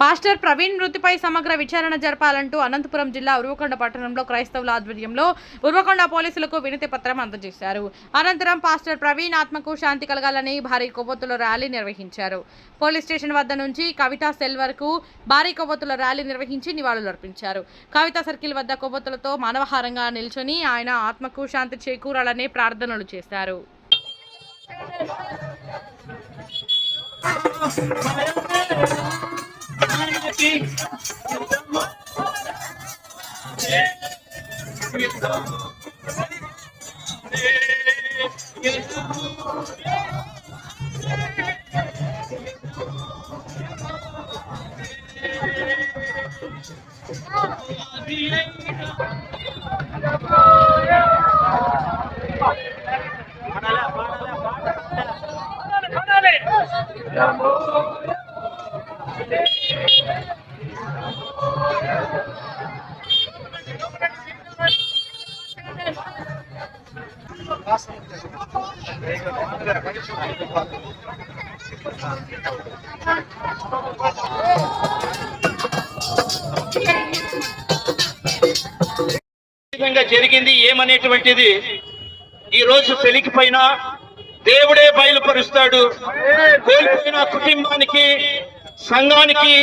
Pastor Praveen మృతిపై సమగ్ర విచారణ జరపాలంటూ అనంతపురం జిల్లా ఉరువకొండ పట్టణంలో క్రైస్తవుల ఆధ్వర్యంలో ఉర్వకొండ పోలీసులకు వినతి పత్రం అందజేశారు. అనంతరం పాస్టర్ ప్రవీణ్ ఆత్మకు శాంతి కలగాలని భారీ కొవ్వొత్తుల ర్యాలీ నిర్వహించారు. పోలీస్ స్టేషన్ వద్ద నుంచి కవితా సెల్ వరకు భారీ కొవ్వొత్తుల ర్యాలీ నిర్వహించి నివాళులర్పించారు. కవితా సర్కిల్ వద్ద కొవ్వొత్తులతో మానవహారంగా నిల్చొని ఆయన ఆత్మకు శాంతి చేకూరాలని ప్రార్థనలు చేశారు. Amor. విధంగా జరిగింది ఏమనేటువంటిది ఈ రోజు పెళ్ళికిపోయిన దేవుడే బయలుపరుస్తాడు. కోల్పోయిన కుటుంబానికి సంఘానికి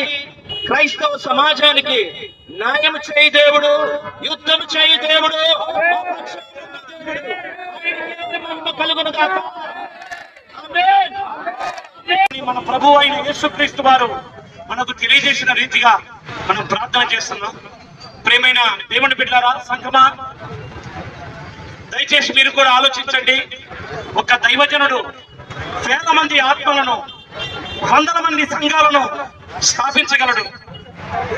క్రైస్తవ సమాజానికి న్యాయం చేయి దేవుడు యుద్ధం చేయి దేవుడు. కలుగును మన ప్రభు అయిన యేసుక్రీస్తు వారు మనకు తెలియజేసిన రీతిగా మనం ప్రార్థన చేస్తున్నాం. ప్రేమైన దేవుని బిడ్డారా సంఘమా దయచేసి మీరు కూడా ఆలోచించండి. ఒక దైవజనుడు వేల మంది ఆత్మలను వందల మంది సంఘాలను స్థాపించగలడు.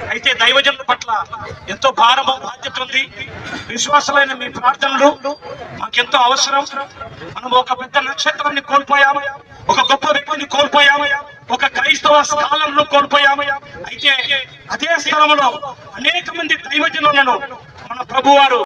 అయితే దైవజనుల పట్ల ఎంతో భారము బాధ్యత ఉంది. విశ్వాసమైన మీ ప్రార్థనలు మాకెంతో అవసరం. మనం ఒక పెద్ద నక్షత్రాన్ని కోల్పోయాము. ఒక గొప్ప వ్యక్తిని కోల్పోయాము. ఒక క్రైస్తవ స్థానంలో కోల్పోయాము. అయితే అదే స్థలంలో అనేక మంది దైవజనులను మన ప్రభువారు